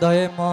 দয়ে মা।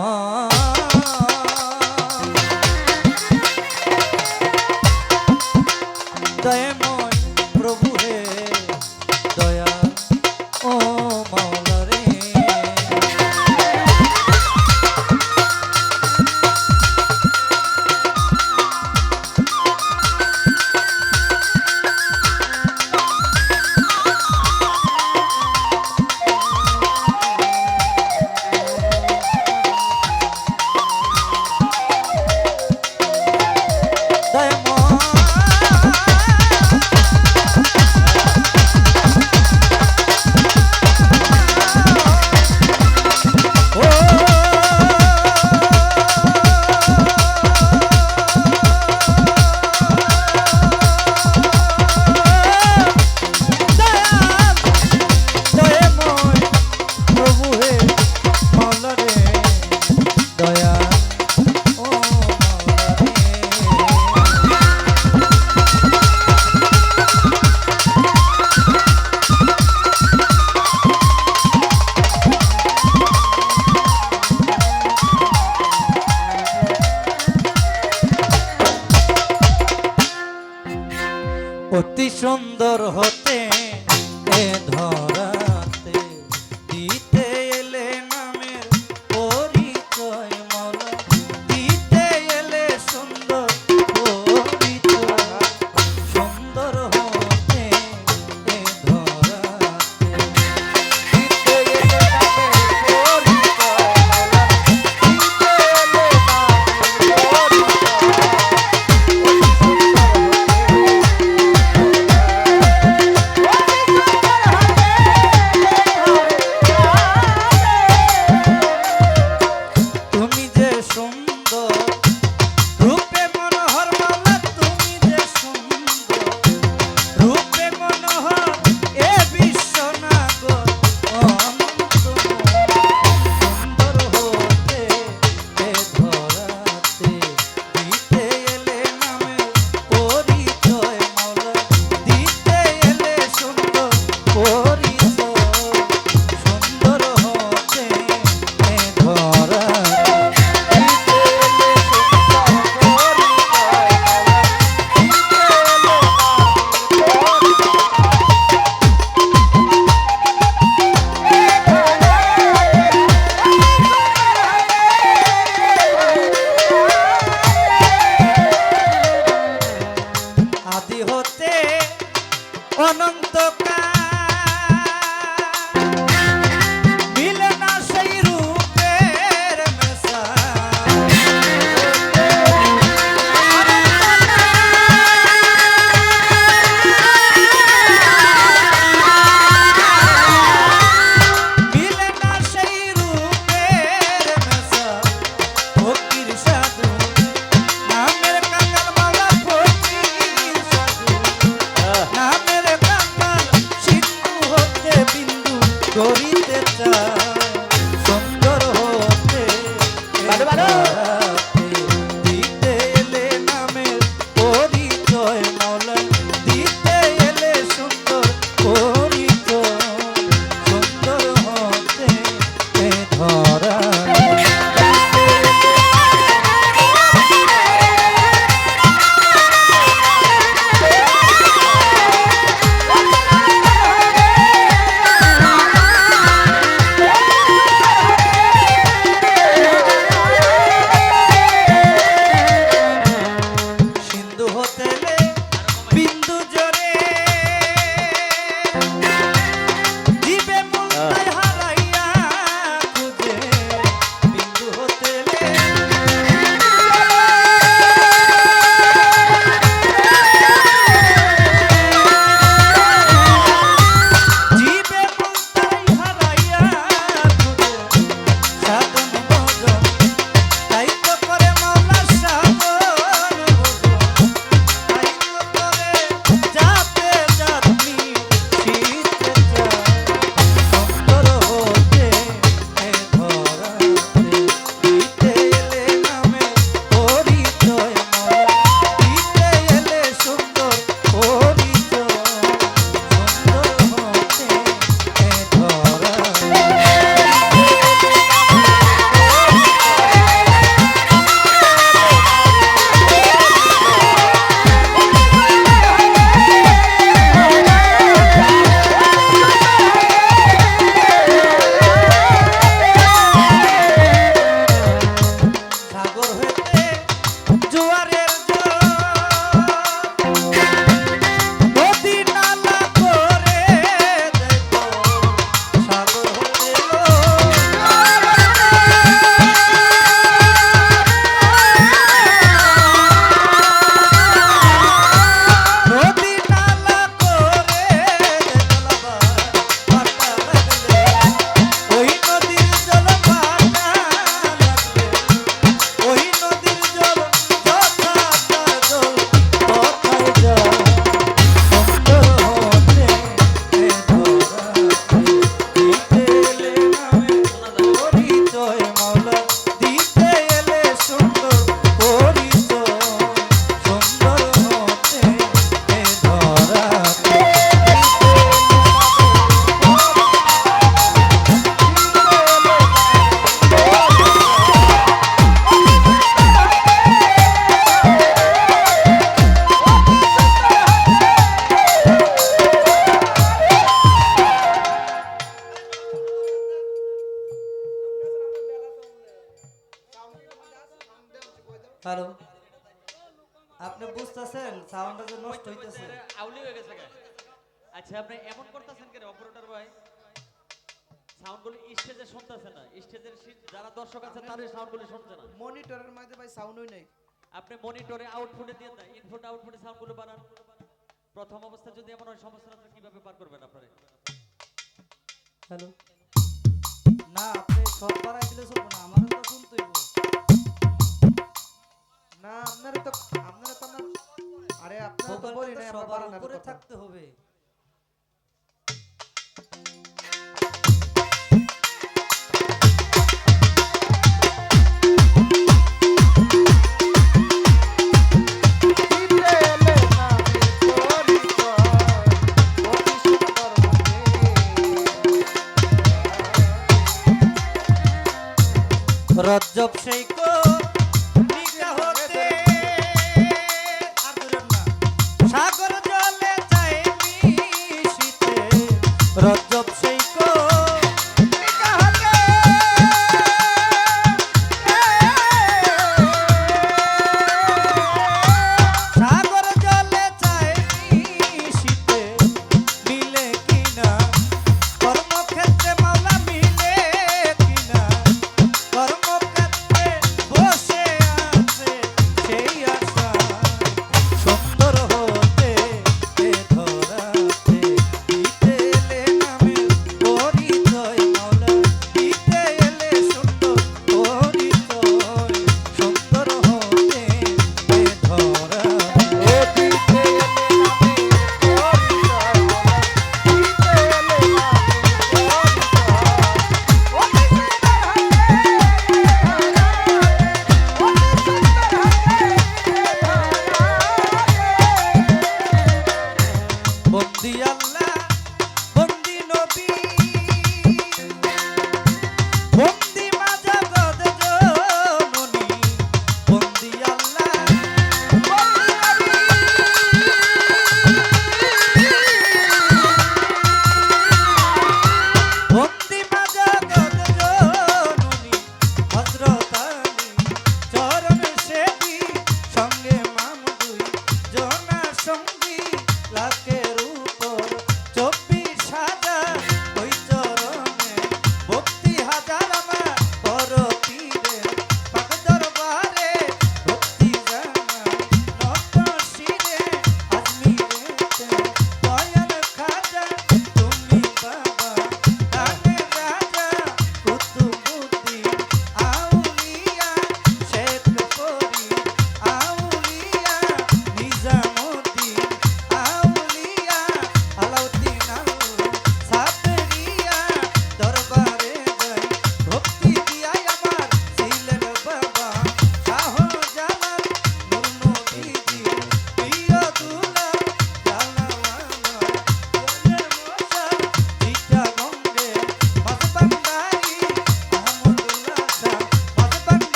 যে নষ্ট হইতেছে। আউলি হয়ে গেছে আচ্ছা আপনি এমন করতেছেন কেন অপারেটর ভাই সাউন্ডগুলো স্টেজে শুনতেছে না। স্টেজের যারা দর্শক আছে তাদের সাউন্ডগুলো শুনছে না। মনিটরের মধ্যে ভাই সাউন্ডই নেই। আপনি মনিটরে আউটপুটে দিয়ে দেন ইনপুট আউটপুটে সাউন্ডগুলো বানান প্রথম অবস্থা যদি এমন হয় সমস্যা না কীভাবে পার করবেন আপনারা? হ্যালো? না আপনি সব বাড়াই দিলে চলবে না আমারও তো শুনতেই না আপনারা তো তো সবার উপরে। থাকতে হবে সুন্দর মনে। রজ্জব সেই